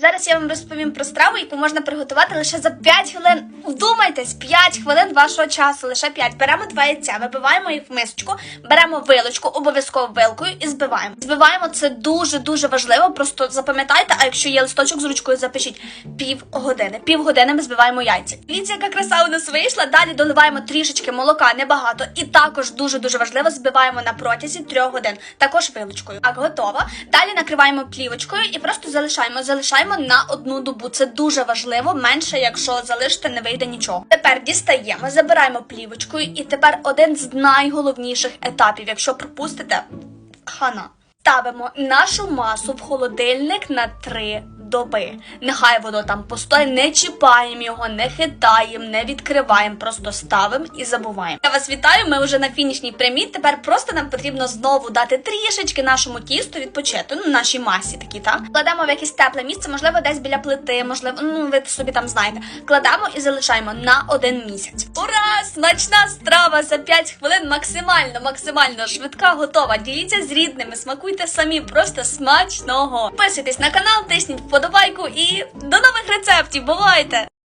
Зараз я вам розповім про страву, яку можна приготувати лише за 5 хвилин. Вдумайтесь, 5 хвилин вашого часу, лише 5. Беремо два яйця, вибиваємо їх в мисочку, беремо вилочку, обов'язково вилкою і збиваємо. Збиваємо це дуже дуже важливо. Просто запам'ятайте, а якщо є листочок з ручкою, запишіть пів години. Пів години ми збиваємо яйця. Дивіться, яка краса у нас вийшла. Далі доливаємо трішечки молока, небагато. І також дуже дуже важливо збиваємо на протязі 3 годин. Також вилочкою. Так, готово. Далі накриваємо плівочкою і просто залишаємо. Залишаємо на одну добу. Це дуже важливо. Менше, якщо залишити, не вийде нічого. Тепер дістаємо, забираємо плівочкою, і тепер один з найголовніших етапів. Якщо пропустите, хана. Ставимо нашу масу в холодильник на 3 доби. Нехай воно там постоє, не чіпаємо його, не хитаємо, не відкриваємо, просто ставимо і забуваємо. Я вас вітаю. Ми вже на фінішній прямій. Тепер просто нам потрібно знову дати трішечки нашому тісту відпочити. Ну, нашій масі такі, так? Кладемо в якесь тепле місце, можливо, десь біля плити, можливо, ну ви собі там знаєте. Кладемо і залишаємо на один місяць. Ура! Смачна страва за 5 хвилин, максимально, максимально швидка, готова. Діліться з рідними, смакуйте самі, просто смачного. Підписуйтесь на канал, тисніть вподобайку і до нових рецептів. Бувайте!